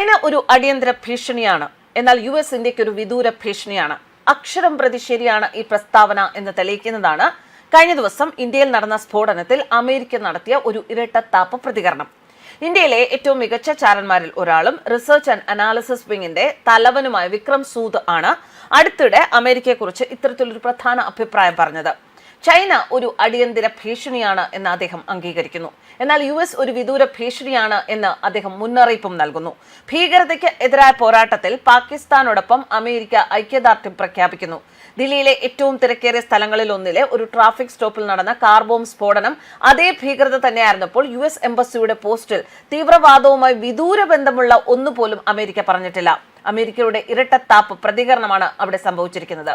China ഒരു അടിയന്തര ഭീഷണിയാണ്. എന്നാൽ യു എസ് ഇന്ത്യയ്ക്ക് ഒരു വിദൂര ഭീഷണിയാണ്. അക്ഷരം പ്രതി ശരിയാണ് ഈ പ്രസ്താവന എന്ന് തെളിയിക്കുന്നതാണ്. കഴിഞ്ഞ ദിവസം ഇന്ത്യയിൽ നടന്ന സ്ഫോടനത്തിൽ അമേരിക്ക നടത്തിയ ഒരു ഇരട്ടത്താപ്പ് പ്രതികരണം. ഇന്ത്യയിലെ ഏറ്റവും മികച്ച ചാരന്മാരിൽ ഒരാളും റിസർച്ച് ആൻഡ് അനാലിസിസ് വിങ്ങിന്റെ തലവനുമായ വിക്രം സൂദ് ആണ്. അടുത്തിടെ അമേരിക്കയെക്കുറിച്ച് ഇത്തരത്തിലൊരു പ്രധാന അഭിപ്രായം പറഞ്ഞത്. ചൈന ഒരു അടിയന്തര ഭീഷണിയാണ് എന്ന് അദ്ദേഹം അംഗീകരിക്കുന്നു. എന്നാൽ യു എസ് ഒരു വിദൂര ഭീഷണിയാണ് എന്ന് അദ്ദേഹം മുന്നറിയിപ്പും നൽകുന്നു. ഭീകരതയ്ക്ക് എതിരായ പോരാട്ടത്തിൽ പാകിസ്ഥാനോടൊപ്പം അമേരിക്ക ഐക്യദാർഢ്യം പ്രഖ്യാപിക്കുന്നു. ദില്ലിയിലെ ഏറ്റവും തിരക്കേറിയ സ്ഥലങ്ങളിൽ ഒന്നിലെ ഒരു ട്രാഫിക് സ്റ്റോപ്പിൽ നടന്ന കാർ ബോംബ് സ്ഫോടനം അതേ ഭീകരത തന്നെയായിരുന്നപ്പോൾ യു എസ് എംബസിയുടെ പോസ്റ്റിൽ തീവ്രവാദവുമായി വിദൂര ബന്ധമുള്ള ഒന്നുപോലും അമേരിക്ക പറഞ്ഞിട്ടില്ല. അമേരിക്കയുടെ ഇരട്ടത്താപ്പ് പ്രതികരണമാണ് അവിടെ സംഭവിച്ചിരിക്കുന്നത്.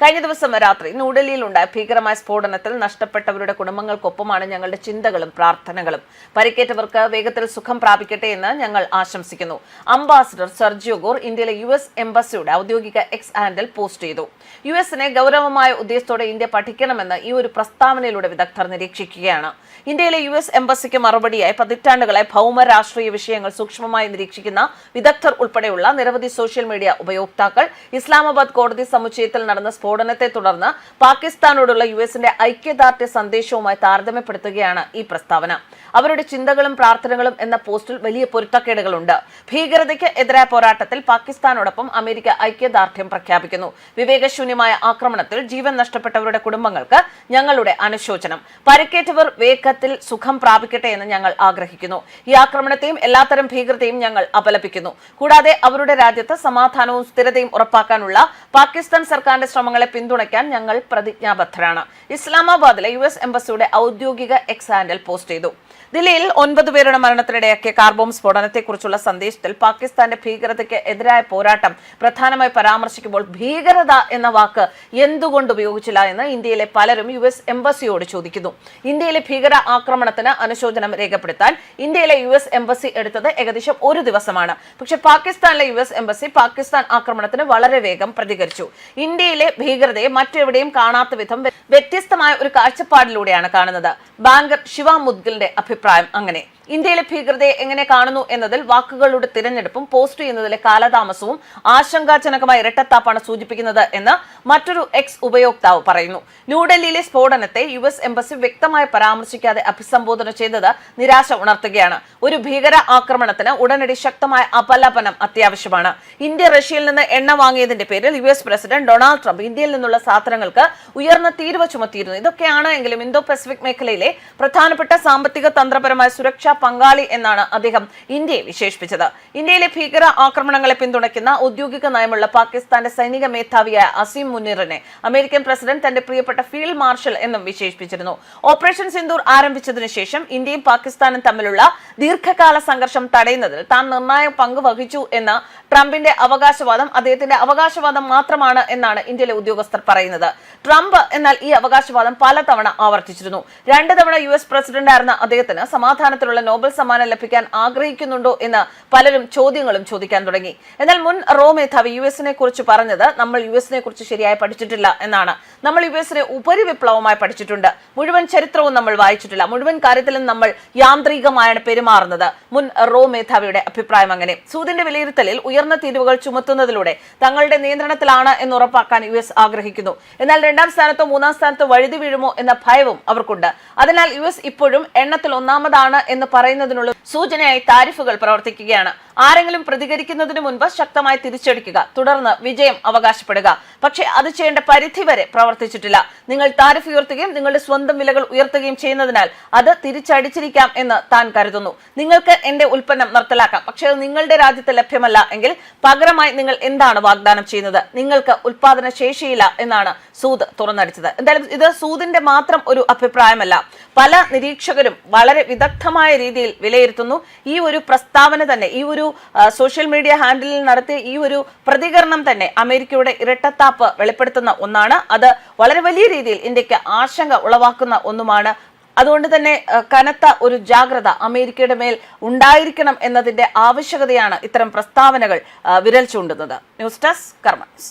കഴിഞ്ഞ ദിവസം രാത്രി ന്യൂഡൽഹിയിലുണ്ടായ ഭീകരമായ സ്ഫോടനത്തിൽ നഷ്ടപ്പെട്ടവരുടെ കുടുംബങ്ങൾക്കൊപ്പമാണ് ഞങ്ങളുടെ ചിന്തകളും പ്രാർത്ഥനകളും. പരിക്കേറ്റവർക്ക് വേഗത്തിൽ സുഖം പ്രാപിക്കട്ടെ എന്ന് ഞങ്ങൾ ആശംസിക്കുന്നു. അംബാസിഡർ സർജിയോ ഗോർ ഇന്ത്യയിലെ യു എസ് എംബസിയുടെ ഔദ്യോഗിക എക്സ് ഹാൻഡിൽ പോസ്റ്റ് ചെയ്തു. യു എസിനെ ഗൗരവമായ ഉദ്ദേശത്തോടെ ഇന്ത്യ പഠിക്കണമെന്ന് ഈ ഒരു പ്രസ്താവനയിലൂടെ വിദഗ്ധർ നിരീക്ഷിക്കുകയാണ്. ഇന്ത്യയിലെ യു എസ് എംബസിക്ക് മറുപടിയായി പതിറ്റാണ്ടുകളായി ഭൗമ രാഷ്ട്രീയ വിഷയങ്ങൾ സൂക്ഷ്മമായി നിരീക്ഷിക്കുന്ന വിദഗ്ധർ ഉൾപ്പെടെയുള്ള നിരവധി സോഷ്യൽ മീഡിയ ഉപയോക്താക്കൾ ഇസ്ലാമാബാദ് കോടതി സമുച്ചയത്തിൽ നടന്ന സ്ഫോടനത്തെ തുടർന്ന് പാകിസ്ഥാനോടുള്ള യു എസിന്റെ ഐക്യദാർഢ്യ സന്ദേശവുമായി താരതമ്യപ്പെടുത്തുകയാണ് ഈ പ്രസ്താവന. അവരുടെ ചിന്തകളും പ്രാർത്ഥനകളും എന്ന പോസ്റ്റിൽ വലിയ പൊരുത്തക്കേടുകളുണ്ട്. ഭീകരതയ്ക്ക് എതിരായ പോരാട്ടത്തിൽ പാകിസ്ഥാനോടൊപ്പം അമേരിക്ക ഐക്യദാർഢ്യം പ്രഖ്യാപിക്കുന്നു. വിവേകശൂന്യമായ ആക്രമണത്തിൽ ജീവൻ നഷ്ടപ്പെട്ടവരുടെ കുടുംബങ്ങൾക്ക് ഞങ്ങളുടെ അനുശോചനം. പരിക്കേറ്റവർ വേഗത്തിൽ സുഖം പ്രാപിക്കട്ടെ എന്ന് ഞങ്ങൾ ആഗ്രഹിക്കുന്നു. ഈ ആക്രമണത്തെയും എല്ലാത്തരം ഭീകരതയും ഞങ്ങൾ അപലപിക്കുന്നു. കൂടാതെ അവരുടെ രാജ്യത്ത് സമാധാനവും സ്ഥിരതയും ഉറപ്പാക്കാനുള്ള പാകിസ്ഥാൻ സർക്കാരിന്റെ ശ്രമങ്ങളെ പിന്തുണയ്ക്കാൻ ഞങ്ങൾ പ്രതിജ്ഞാബദ്ധരാണ്. ഇസ്ലാമാബാദിലെ യു എസ് എംബസിയുടെ ഔദ്യോഗിക എക്സ് ഹാൻഡൽ പോസ്റ്റ് ചെയ്തു. ദില്ലിയിൽ ഒൻപത് പേരുടെ മരണത്തിനിടയാക്കിയ കാർ ബോംബ് സ്ഫോടനത്തെക്കുറിച്ചുള്ള സന്ദേശത്തിൽ പാകിസ്ഥാന്റെ ഭീകരതയ്ക്ക് എതിരായ പോരാട്ടം പ്രധാനമായി പരാമർശിക്കുമ്പോൾ ഭീകരത എന്ന വാക്ക് എന്തുകൊണ്ട് ഉപയോഗിച്ചില്ല എന്ന് ഇന്ത്യയിലെ പലരും യു എസ് എംബസിയോട് ചോദിക്കുന്നു. ഇന്ത്യയിലെ ഭീകര ആക്രമണത്തിന് അനുശോചനം രേഖപ്പെടുത്താൻ ഇന്ത്യയിലെ യു എസ് എംബസി എടുത്തത് ഏകദേശം ഒരു ദിവസമാണ്. പക്ഷേ പാകിസ്ഥാനിലെ യു എസ് എംബസി പാകിസ്ഥാൻ ആക്രമണത്തിന് വളരെ വേഗം പ്രതികരിച്ചു. ഇന്ത്യയിലെ ഭീകരതയെ മറ്റെവിടെയും കാണാത്ത വിധം വ്യത്യസ്തമായ ഒരു കാഴ്ചപ്പാടിലൂടെയാണ് കാണുന്നത്. ബാങ്കർ ശിവ മുദ്ഗിലിന്റെ അഭിപ്രായം അങ്ങനെ. ഇന്ത്യയിലെ ഭീകരതയെ എങ്ങനെ കാണുന്നു എന്നതിൽ വാക്കുകളുടെ തിരഞ്ഞെടുപ്പും പോസ്റ്റ് ചെയ്യുന്നതിലെ കാലതാമസവും ആശങ്കാജനകമായ ഇരട്ടത്താപ്പാണ് സൂചിപ്പിക്കുന്നത് എന്ന് മറ്റൊരു എക്സ് ഉപയോക്താവ് പറയുന്നു. ന്യൂഡൽഹിയിലെ സ്ഫോടനത്തെ യു എസ് എംബസി വ്യക്തമായി പരാമർശിക്കാതെ അഭിസംബോധന ചെയ്തത് നിരാശ ഉണർത്തുകയാണ്. ഒരു ഭീകര ആക്രമണത്തിന് ഉടനടി ശക്തമായ അപലപനം അത്യാവശ്യമാണ്. ഇന്ത്യ റഷ്യയിൽ നിന്ന് എണ്ണ വാങ്ങിയതിന്റെ പേരിൽ U S president Donald Trump ഇന്ത്യയിൽ നിന്നുള്ള സാധനങ്ങൾക്ക് ഉയർന്ന തീരുവ ചുമത്തിയിരുന്നു. ഇതൊക്കെയാണ് എങ്കിലും ഇന്തോ പസഫിക് മേഖലയിലെ പ്രധാനപ്പെട്ട സാമ്പത്തിക തന്ത്രപരമായ സുരക്ഷാ പങ്കാളി എന്നാണ് അദ്ദേഹം ഇന്ത്യയെ വിശേഷിപ്പിച്ചത്. ഇന്ത്യയിലെ ഭീകര ആക്രമണങ്ങളെ പിന്തുണയ്ക്കുന്ന ഔദ്യോഗിക നയമുള്ള പാകിസ്ഥാന്റെ സൈനിക മേധാവിയായ അസീം മുനീറിനെ അമേരിക്കൻ പ്രസിഡന്റ് തന്റെ പ്രിയപ്പെട്ട ഫീൽഡ് മാർഷൽ എന്നും വിശേഷിപ്പിച്ചിരുന്നു. ഓപ്പറേഷൻ സിന്ദൂർ ആരംഭിച്ചതിനു ശേഷം ഇന്ത്യയും പാകിസ്ഥാനും തമ്മിലുള്ള ദീർഘകാല സംഘർഷം തടയുന്നതിൽ താൻ നിർണായക പങ്ക് വഹിച്ചു എന്ന ട്രംപിന്റെ അവകാശവാദം അദ്ദേഹത്തിന്റെ അവകാശവാദം മാത്രമാണ് എന്നാണ് ഇന്ത്യയിലെ ഉദ്യോഗസ്ഥർ പറയുന്നത്. ട്രംപ് എന്നാൽ ഈ അവകാശവാദം പലതവണ ആവർത്തിച്ചിരുന്നു. രണ്ട് തവണ യു എസ് പ്രസിഡന്റായിരുന്ന അദ്ദേഹത്തിന് സമാധാനത്തിലുള്ള നോബൽ സമ്മാനം ലഭിക്കാൻ ആഗ്രഹിക്കുന്നുണ്ടോ എന്ന് പലരും ചോദ്യങ്ങളും ചോദിക്കാൻ തുടങ്ങി. എന്നാൽ മുൻ റോ മേധാവി യു എസിനെ കുറിച്ച് പറഞ്ഞത് നമ്മൾ യു എസിനെ കുറിച്ച് ശരിയായി പഠിച്ചിട്ടില്ല എന്നാണ്. നമ്മൾ യു എസിനെ ഉപരിവിപ്ലവമായി പഠിച്ചിട്ടുണ്ട്. മുഴുവൻ ചരിത്രവും നമ്മൾ വായിച്ചിട്ടില്ല. മുഴുവൻ കാര്യത്തിലും നമ്മൾ യാന്ത്രികമായാണ് പെരുമാറുന്നത്. മുൻ റോ മേധാവിയുടെ അഭിപ്രായം അങ്ങനെ. സൂദിന്റെ വിലയിരുത്തലിൽ ഉയർന്ന തീരുവകൾ ചുമത്തുന്നതിലൂടെ തങ്ങളുടെ നിയന്ത്രണത്തിലാണ് എന്ന് ഉറപ്പാക്കാൻ യു എസ് ആഗ്രഹിക്കുന്നു. എന്നാൽ രണ്ടാം സ്ഥാനത്തോ മൂന്നാം സ്ഥാനത്തോ വഴുതി വീഴുമോ എന്ന ഭയവും അവർക്കുണ്ട്. അതിനാൽ യു എസ് ഇപ്പോഴും എണ്ണത്തിൽ ഒന്നാമതാണ് എന്ന് പറയുന്നതിനുള്ള സൂചനയായി താരിഫുകൾ പ്രവർത്തിക്കുകയാണ്. ആരെങ്കിലും പ്രതികരിക്കുന്നതിന് മുൻപ് ശക്തമായി തിരിച്ചടിക്കുക തുടർന്ന് വിജയം അവകാശപ്പെടുക. പക്ഷേ അത് ചെയ്യേണ്ട പരിധി വരെ പ്രവർത്തിച്ചിട്ടില്ല. നിങ്ങൾ താരിഫ് ഉയർത്തുകയും നിങ്ങളുടെ സ്വന്തം വിലകൾ ഉയർത്തുകയും ചെയ്യുന്നതിനാൽ അത് തിരിച്ചടിച്ചിരിക്കാം എന്ന് താൻ കരുതുന്നു. നിങ്ങൾക്ക് എന്റെ ഉൽപ്പന്നം നിർത്തലാക്കാം. പക്ഷേ അത് നിങ്ങളുടെ രാജ്യത്ത് ലഭ്യമല്ല എങ്കിൽ പകരമായി നിങ്ങൾ എന്താണ് വാഗ്ദാനം ചെയ്യുന്നത്? നിങ്ങൾക്ക് ഉൽപാദന ശേഷിയില്ല എന്നാണ് സൂദ് തുറന്നടിച്ചത്. എന്തായാലും ഇത് സൂദിന്റെ മാത്രം ഒരു അഭിപ്രായമല്ല. പല നിരീക്ഷകരും വളരെ വിദഗ്ധമായ രീതിയിൽ വിലയിരുത്തുന്നു. ഈ ഒരു പ്രസ്താവന തന്നെ ഈ ഒരു ആ, സോഷ്യൽ മീഡിയ ഹാൻഡിലിൽ നടത്തിയ ഈ ഒരു പ്രതികരണം തന്നെ അമേരിക്കയുടെ ഇരട്ടത്താപ്പ് വെളിപ്പെടുത്തുന്ന ഒന്നാണ്. അത് വളരെ വലിയ രീതിയിൽ ഇന്ത്യയ്ക്ക് ആശങ്ക ഉളവാക്കുന്ന ഒന്നുമാണ്. അതുകൊണ്ട് തന്നെ കനത്ത ഒരു ജാഗ്രത അമേരിക്കയുടെ മേൽ ഉണ്ടായിരിക്കണം എന്നതിന്റെ ആവശ്യകതയാണ് ഇത്തരം പ്രസ്താവനകൾ വിരൽ ചൂണ്ടുന്നത്. News desk കർമ്മൻസ്